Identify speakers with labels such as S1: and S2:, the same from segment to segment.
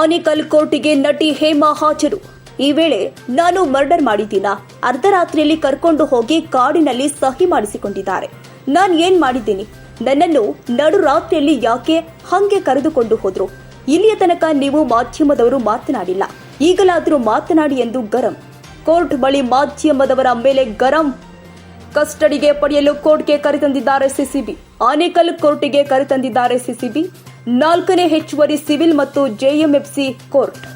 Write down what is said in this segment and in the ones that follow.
S1: ಆನೇಕಲ್ ಕೋರ್ಟಿಗೆ ನಟಿ ಹೇಮಾ ಹಾಜರು. ಈ ವೇಳೆ ನಾನು ಮರ್ಡರ್ ಮಾಡಿದ್ದೀನ? ಅರ್ಧರಾತ್ರಿಯಲ್ಲಿ ಕರ್ಕೊಂಡು ಹೋಗಿ ಕಾಡಿನಲ್ಲಿ ಸಹಿ ಮಾಡಿಸಿಕೊಂಡಿದ್ದಾರೆ. ನಾನು ಏನ್ ಮಾಡಿದ್ದೀನಿ? ನನ್ನನ್ನು ನಡು ರಾತ್ರಿಯಲ್ಲಿ ಯಾಕೆ ಹಂಗೆ ಕರೆದುಕೊಂಡು ಹೋದ್ರು? ಇಲ್ಲಿಯ ತನಕ ನೀವು ಮಾಧ್ಯಮದವರು ಮಾತನಾಡಿಲ್ಲ. ಈಗಲಾದರೂ ಮಾತನಾಡಿ ಎಂದು ಗರಂ. ಕೋರ್ಟ್ ಬಳಿ ಮಾಧ್ಯಮದವರ ಮೇಲೆ ಗರಂ ಕಸ್ಟಡಿಗೆ ಪಡೆಯಲು ಕೋರ್ಟ್ಗೆ ಕರೆತಂದಿದ್ದಾರೆ ಸಿಸಿಬಿ. ಆನೇಕಲ್ ಕೋರ್ಟಿಗೆ ಕರೆತಂದಿದ್ದಾರೆ ಸಿಸಿಬಿ. ನಾಲ್ಕನೇ ಹೆಚ್ಚುವರಿ ಸಿವಿಲ್ ಮತ್ತು ಜೆಎಂಎಫ್ಸಿ ಕೋರ್ಟ್.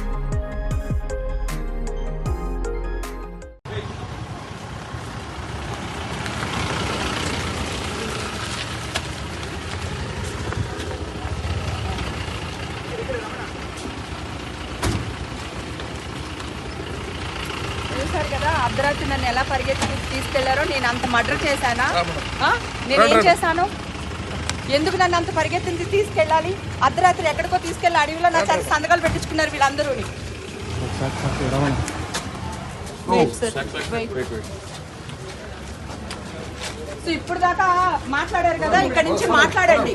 S2: కదా అర్ధరాత్రి నన్ను ఎలా పరిగెత్తి తీసుకెళ్ళారో నేను అంత మర్డర్ చేశానా? నేను ఏం చేశాను? ఎందుకు నన్ను అంత పరిగెత్తింది తీసుకెళ్ళాలి? అర్ధరాత్రి ఎక్కడికో తీసుకెళ్ళి అడవిలో నా చేత సంతకాలు పెట్టించుకున్నారు వీళ్ళందరూ. సో ఇప్పుడు దాకా మాట్లాడారు కదా ఇక్కడ నుంచి మాట్లాడండి.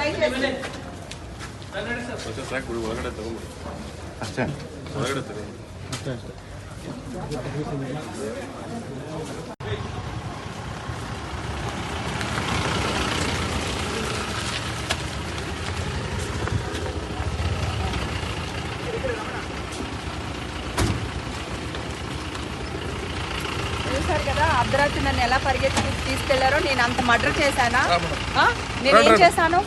S2: దయచేసి. చూసారు కదా అర్ధరాత్రి నన్ను ఎలా పరిగెత్తి తీసుకెళ్ళారో నేను అంత మర్డర్ చేశానా? నేను ఏం చేశాను?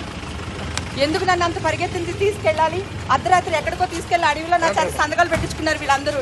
S2: ఎందుకు నన్ను అంత పరిగెత్తింది తీసుకెళ్ళాలి? అర్ధరాత్రి ఎక్కడికో తీసుకెళ్ళి అడవిలో నా సంతకాలు పెట్టించుకున్నారు వీళ్ళందరూ.